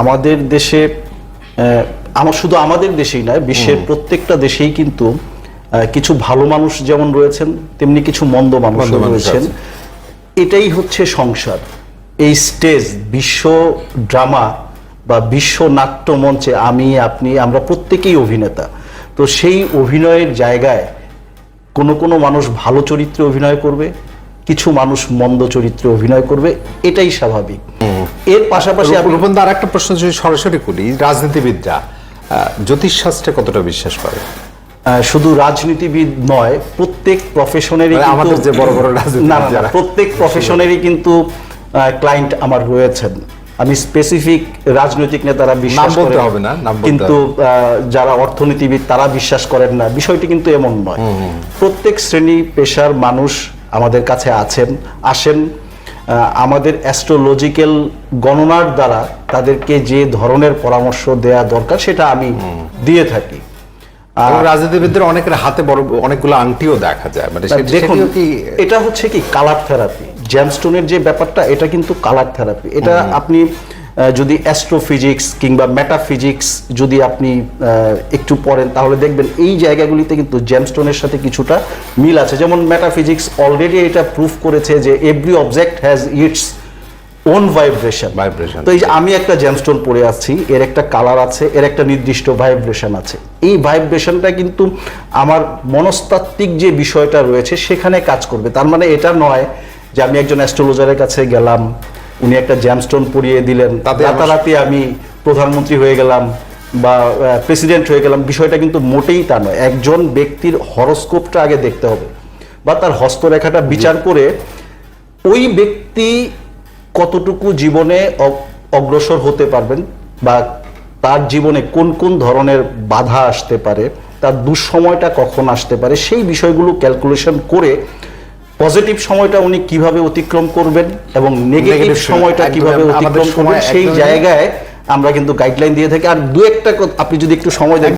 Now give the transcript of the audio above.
আমাদের দেশে আমার শুধু আমাদের দেশেই নয় বিশ্বের প্রত্যেকটা দেশেই কিন্তু কিছু ভালো মানুষ যেমন রয়েছেন তেমনি কিছু মন্দ মানুষ রয়েছেন। এটাই হচ্ছে সংসার। এই স্টেজ বিশ্ব ড্রামা বা বিশ্ব নাট্য মঞ্চে আমি আপনি আমরা প্রত্যেকেই অভিনেতা। তো সেই অভিনয়ের জায়গায় কোনো কোনো মানুষ ভালো চরিত্রে অভিনয় করবে কিছু মানুষ মন্দ চরিত্রে অভিনয় করবে এটাই স্বাভাবিক। এর পাশাপাশি আর একটা প্রশ্ন যদি সরাসরি করি রাজনীতিবিদরা জ্যোতিষশাস্ত্রে কতটা বিশ্বাস করে? শুধু রাজনীতিবিদ নয় প্রত্যেক প্রফেশনেরই মানে আমাদের যে বড় বড় যারা। প্রত্যেক প্রফেশনেরই কিন্তু ক্লায়েন্ট আমার রয়েছেন। আমি স্পেসিফিক রাজনৈতিক নেতারা বিশ্বাস করেন, হবে না, কিন্তু যারা অর্থনীতিবিদ তারা বিশ্বাস করেন না। বিষয়টি কিন্তু এমন নয়। প্রত্যেক শ্রেণি পেশার মানুষ আমাদের কাছে আছেন আসেন আমাদের অ্যাস্ট্রোলজিক্যাল গণনার দ্বারা তাদেরকে যে ধরনের পরামর্শ দেয়া দরকার সেটা আমি দিয়ে থাকি। এবং রাজনীতিবিদদের অনেকের হাতে বড় অনেকগুলো আংটিও দেখা যায়। মানে দেখুন কি এটা হচ্ছে কি কালার থেরাপি জ্যামস্টোনের যে ব্যাপারটা এটা কিন্তু কালার থেরাপি এটা আপনি যদি অ্যাস্ট্রোফিজিক্স কিংবা মেটাফিজিক্স যদি আপনি একটু পড়েন তাহলে দেখবেন এই জায়গাগুলিতে কিন্তু জ্যামস্টোনের সাথে কিছুটা মিল আছে। যেমন মেটাফিজিক্স অলরেডি এটা প্রুফ করেছে যে every object has its own vibration vibration তো এই যে আমি একটা জ্যামস্টোন পরে আছি এর একটা কালার আছে এর একটা নির্দিষ্ট ভাইব্রেশন আছে। এই ভাইব্রেশনটা কিন্তু আমার মনস্তাত্ত্বিক যে বিষয়টা রয়েছে সেখানে কাজ করবে। তার মানে এটা নয় যে আমি একজন অ্যাস্ট্রোলজারের কাছে গেলাম উনি একটা জ্যামস্টোন পরিয়ে দিলেন। তাতে রাতারাতি আমি প্রধানমন্ত্রী হয়ে গেলাম বা প্রেসিডেন্ট হয়ে গেলাম। বিষয়টা কিন্তু মোটেই তা নয়। একজন ব্যক্তির হরস্কোপটা আগে দেখতে হবে বা তার হস্তরেখাটা বিচার করে ওই ব্যক্তি কতটুকু জীবনে অগ্রসর হতে পারবেন বা তার জীবনে কোন কোন ধরনের বাধা আসতে পারে তার দুঃসময়টা কখন আসতে পারে সেই বিষয়গুলো ক্যালকুলেশন করে পজিটিভ সময়টা উনি কীভাবে অতিক্রম করবেন এবং নেগেটিভ সময়টা কীভাবে অতিক্রম করবেন সেই জায়গায় আমরা কিন্তু গাইডলাইন দিয়ে থাকি। আর দু একটা আপনি যদি একটু সময় দেন।